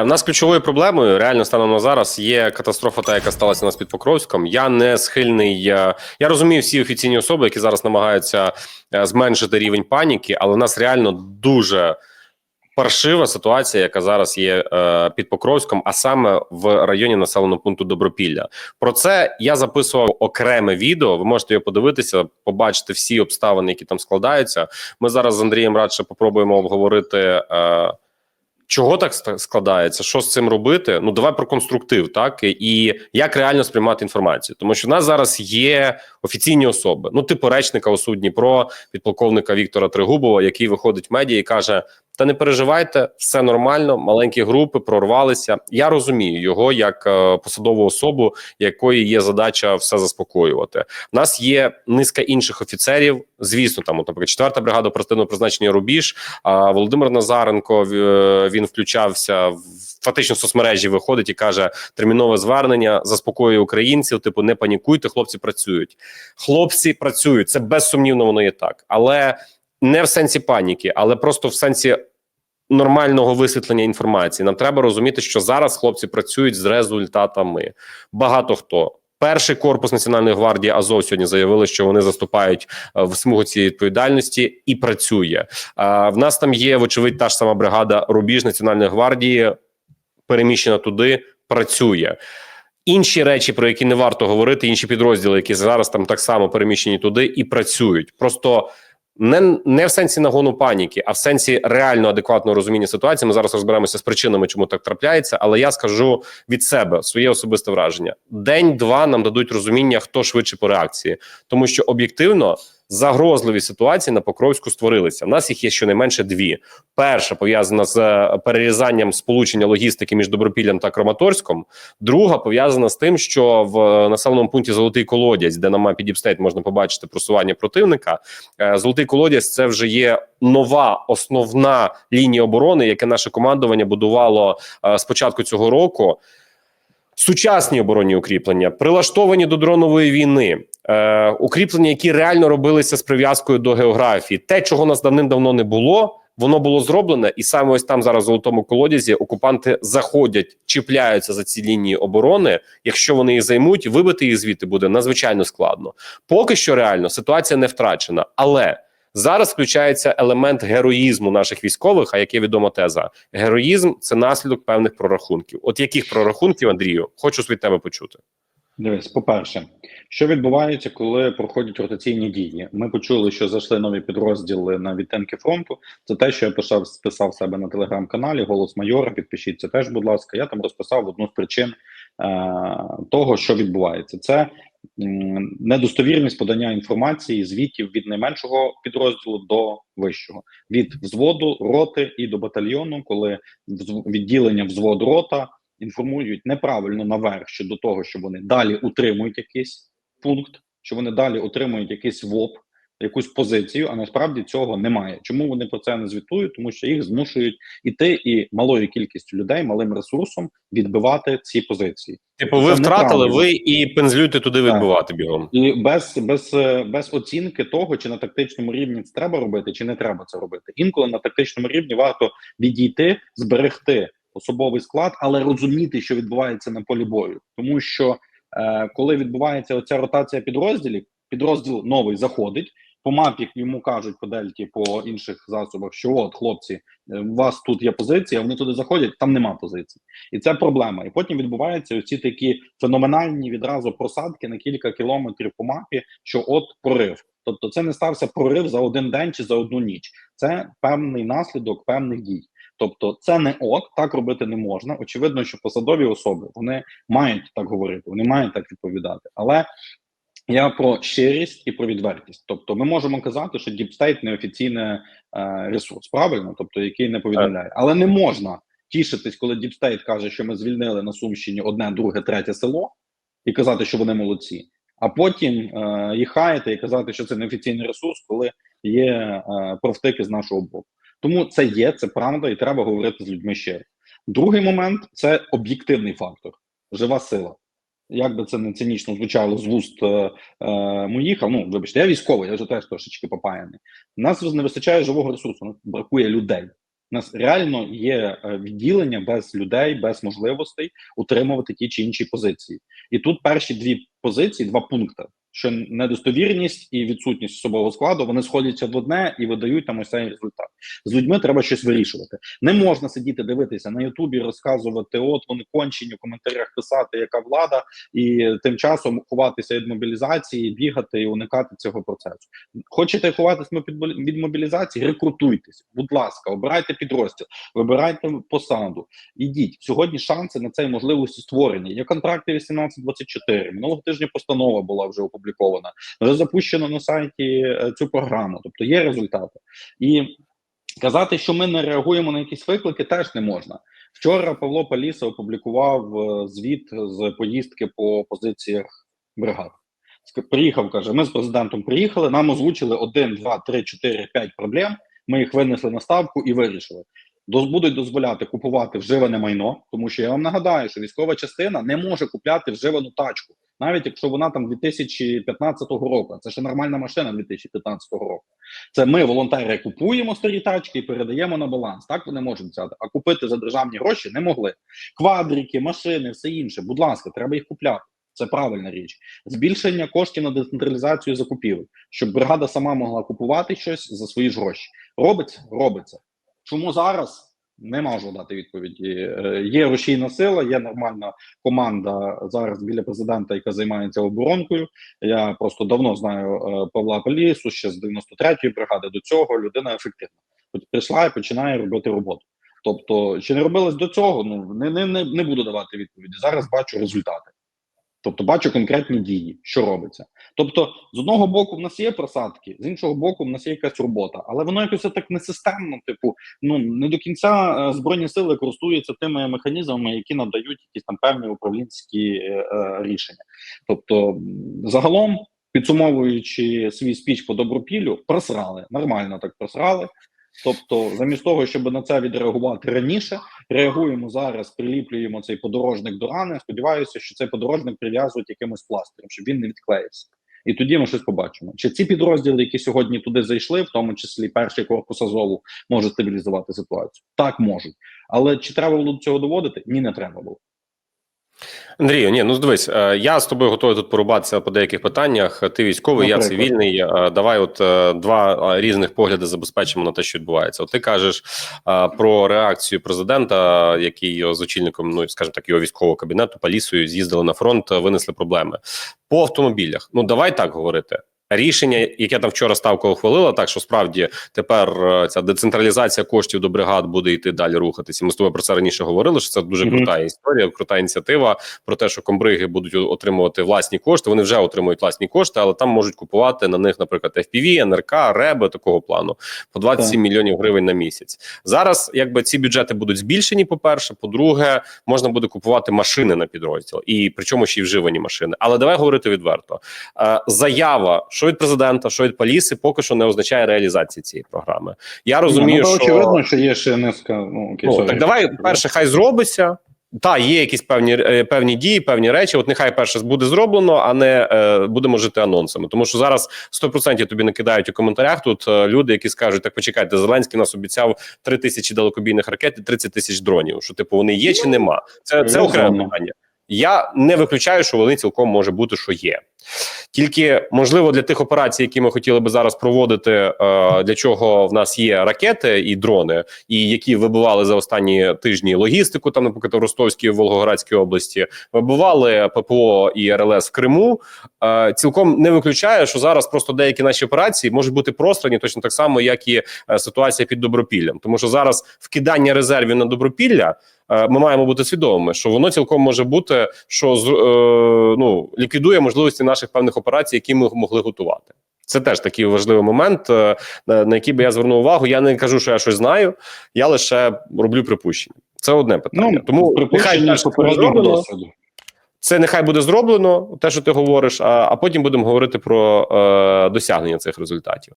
Е, в нас ключовою проблемою реально станом на зараз є катастрофа, та яка сталася у нас під Покровськом. Я не схильний. е, Я розумію всі офіційні особи, які зараз намагаються е, зменшити рівень паніки, але в нас реально дуже паршива ситуація, яка зараз є е, під Покровськом, а саме в районі населеного пункту Добропілля. Про це я записував окреме відео. Ви можете його подивитися, побачити всі обставини, які там складаються. Ми зараз з Андрієм радше попробуємо обговорити. Е, Чого так складається? Що з цим робити? Ну давай про конструктив, так і як реально сприймати інформацію, тому що в нас зараз є офіційні особи. Ну, типу речника у судні про підполковника Віктора Тригубова, який виходить в медіа і каже: Та не переживайте, все нормально, маленькі групи прорвалися. Я розумію його як е, посадову особу, якої є задача все заспокоювати. У нас є низка інших офіцерів. Звісно, там, наприклад, 4-та бригада оперативного призначення Рубіж. А Володимир Назаренко е, він включався в фактично соцмережі. Виходить і каже: термінове звернення заспокоює українців. Типу, не панікуйте, хлопці працюють. Хлопці працюють. Це безсумнівно воно є так, але не в сенсі паніки, але просто в сенсі. Нормального висвітлення інформації нам треба розуміти, що зараз хлопці працюють з результатами. Багато хто перший корпус національної гвардії Азов сьогодні заявили, що вони заступають е, в смугу цієї відповідальності і працює. А в нас там є вочевидь та ж сама бригада Рубіж Національної гвардії, переміщена туди, працює. Інші речі, про які не варто говорити, інші підрозділи, які зараз там так само переміщені туди і працюють. Просто не, не в сенсі нагону паніки, а в сенсі реально адекватного розуміння ситуації. Ми зараз розберемося з причинами, чому так трапляється. Але я скажу від себе своє особисте враження: день-два нам дадуть розуміння, хто швидше по реакції, тому що об'єктивно загрозливі ситуації на Покровську створилися. У нас їх є щонайменше дві. Перша пов'язана з е, перерізанням сполучення логістики між Добропіллям та Краматорськом. Друга пов'язана з тим, що в е, населеному пункті Золотий Колодязь, де на мапі Діпстейт можна побачити просування противника. е, Золотий Колодязь це вже є нова основна лінія оборони, яке наше командування будувало е, з початку цього року. Сучасні оборонні укріплення прилаштовані до дронової війни, е, укріплення, які реально робилися з прив'язкою до географії. Те, чого нас давним-давно не було, воно було зроблене, і саме ось там зараз в золотому колодязі окупанти заходять, чіпляються за ці лінії оборони. Якщо вони їх займуть, вибити їх звідти буде надзвичайно складно. Поки що реально ситуація не втрачена, але зараз включається елемент героїзму наших військових. А як є відома теза, героїзм це наслідок певних прорахунків. От яких прорахунків, Андрію, хочу від тебе почути. Дивись, по-перше, що відбувається, коли проходять ротаційні дії? Ми почули, що зайшли нові підрозділи на відтинки фронту. Це те, що я писав, списав себе на телеграм-каналі Голос Майора. Підпишіться теж, будь ласка. Я там розписав одну з причин е- того, що відбувається. Це недостовірність подання інформації, звітів від найменшого підрозділу до вищого, від взводу роти і до батальйону, коли відділення взвод рота інформують неправильно наверх щодо того, що вони далі утримують якийсь пункт, що вони далі утримують якийсь ВОП, якусь позицію, а насправді цього немає. Чому вони про це не звітують? Тому що їх змушують іти і малою кількістю людей, малим ресурсом відбивати ці позиції. Типу, Це ви втратили, ви і пензлюйте туди відбивати бігом. І без, без, без оцінки того, чи на тактичному рівні це треба робити, чи не треба це робити. Інколи на тактичному рівні варто відійти, зберегти особовий склад, але розуміти, що відбувається на полі бою. Тому що е, коли відбувається оця ротація підрозділів, підрозділ новий заходить. По мапі йому кажуть по дельті, по інших засобах, що от хлопці, е, у вас тут є позиція, вони туди заходять, там нема позицій, і це проблема. І потім відбуваються оці такі феноменальні відразу просадки на кілька кілометрів по мапі, що от прорив. Тобто, це не стався прорив за один день чи за одну ніч. Це певний наслідок певних дій. Тобто, це не ок, так робити не можна. Очевидно, що посадові особи вони мають так говорити, вони мають так відповідати. Але я про щирість і про відвертість. Тобто, ми можемо казати, що діпстейт неофіційний е, ресурс, правильно, тобто який не повідомляє, але не можна тішитись, коли діпстейт каже, що ми звільнили на Сумщині одне, друге, третє село, і казати, що вони молодці. А потім е, їх і казати, що це неофіційний ресурс, коли є е, профтики з нашого боку. Тому це є, це правда, і треба говорити з людьми щиро. Другий момент це об'єктивний фактор, жива сила. Як би це не цинічно звучало з вуст е, е, моїх, а ну вибачте, я військовий, я вже теж трошечки попаяний. Нас не вистачає живого ресурсу, нас бракує людей. У нас реально є е, відділення без людей, без можливостей утримувати ті чи інші позиції. І тут перші дві позиції, два пункти: що недостовірність і відсутність особового складу вони сходяться в одне і видають там ось цей результат. З людьми треба щось вирішувати. Не можна сидіти дивитися на Ютубі, розказувати, от вони кончені в коментарях писати, яка влада, і тим часом ховатися від мобілізації, бігати і уникати цього процесу. Хочете ховатися від мобілізації? Рекрутуйтесь, будь ласка, обирайте підрозділ, вибирайте посаду. Ідіть сьогодні. Шанси на цей можливості створені. Є контракти 18-24. Минулого тижня постанова була вже опублікована. Вже запущено на сайті е, цю програму. Тобто є результати і. Казати, що ми не реагуємо на якісь виклики, теж не можна. Вчора Павло Паліса опублікував е, звіт з поїздки по позиціях бригад. Приїхав, каже: ми з президентом приїхали. Нам озвучили 1, 2, 3, 4, 5 проблем. Ми їх винесли на ставку і вирішили. Будуть дозволяти купувати вживане майно, тому що я вам нагадаю, що військова частина не може купляти вживану тачку, навіть якщо вона там 2015 року. Це ще нормальна машина 2015 року. Це ми, волонтери, купуємо старі тачки і передаємо на баланс. Так вони можуть взяти. А купити за державні гроші не могли. Квадрики, машини, все інше. Будь ласка, треба їх купляти. Це правильна річ. Збільшення коштів на децентралізацію закупівель, щоб бригада сама могла купувати щось за свої ж гроші. Робиться, робиться. Чому зараз? Не можу дати відповіді. Е, Є рушійна сила, є нормальна команда зараз біля президента, яка займається оборонкою. Я просто давно знаю е, Павла Полісу ще з 93-ї бригади. До цього людина ефективна. От прийшла і починає робити роботу. Тобто, чи не робилось до цього? Ну не, не, не, не буду давати відповіді. Зараз бачу результати. Тобто бачу конкретні дії, що робиться. Тобто, з одного боку, в нас є просадки, з іншого боку, в нас є якась робота, але воно якось так несистемно. Типу, ну не до кінця е, збройні сили користуються тими механізмами, які надають якісь там певні управлінські е, е, рішення. Тобто, загалом, підсумовуючи свій спіч по добропіллю, просрали нормально так просрали. Тобто, замість того, щоб на це відреагувати раніше, реагуємо зараз, приліплюємо цей подорожник до рани. Сподіваюся, що цей подорожник прив'язують якимось пластирем, щоб він не відклеївся. І тоді ми щось побачимо. Чи ці підрозділи, які сьогодні туди зайшли, в тому числі перший корпус Азову, можуть стабілізувати ситуацію? Так можуть. Але чи треба було до цього доводити? Ні, не треба було. Андрію, ні, ну дивись, е, я з тобою готовий тут порубатися по деяких питаннях. Ти військовий, я цивільний. Е, Давай, от е, два різних погляди забезпечимо на те, що відбувається. От ти кажеш про реакцію президента, який з очільником, ну скажімо так, його військового кабінету Палісою з'їздили на фронт, винесли проблеми по автомобілях. Ну давай так говорити. Рішення, яке там вчора ставка ухвалила, так що справді тепер е, ця децентралізація коштів до бригад буде йти далі рухатися. Ми з тобою про це раніше говорили. Що це дуже Мгм. крута історія, крута ініціатива про те, що комбриги будуть отримувати власні кошти. Вони вже отримують власні кошти, але там можуть купувати на них, наприклад, FPV, НРК, РЕБи такого плану по 27 мільйонів гривень на місяць. Зараз якби ці бюджети будуть збільшені. По перше, по-друге, можна буде купувати машини на підрозділ, і причому ще й вживані машини. Але давай говорити відверто. Е, заява, що від президента, що від Паліси, поки що не означає реалізації цієї програми. Я розумію, ну, то що очевидно, що є ще низка. Ну, окей, Ну, sorry. так давай перше, хай зробиться. Та є якісь певні е, певні дії, певні речі. От нехай перше буде зроблено, а не е, будемо жити анонсами. Тому що зараз 100% тобі накидають у коментарях. Тут е, люди, які скажуть: так почекайте, Зеленський нас обіцяв 3 тисячі далекобійних ракет і 30 тисяч дронів. Що типу вони є чи нема? Це, це окреме питання. Я не виключаю, що вони цілком може бути, що є. Тільки можливо для тих операцій, які ми хотіли би зараз проводити, е, для чого в нас є ракети і дрони, і які вибивали за останні тижні логістику, там, наприклад, в Ростовській Волгоградській області, вибивали ППО і РЛС в Криму. Е, Цілком не виключає, що зараз просто деякі наші операції можуть бути пространі точно так само, як і е, ситуація під добропіллям, тому що зараз вкидання резервів на добропілля. Е, Ми маємо бути свідомими, що воно цілком може бути, що е, ну ліквідує можливості наших певних операцій, які ми могли готувати. Це теж такий важливий момент, е, на який би я звернув увагу. Я не кажу, що я щось знаю, я лише роблю припущення. Це одне питання. Ну, Тому нехай припущення попереднього зроблено. досвіду. Це нехай буде зроблено, те, що ти говориш, а, а потім будемо говорити про е, досягнення цих результатів.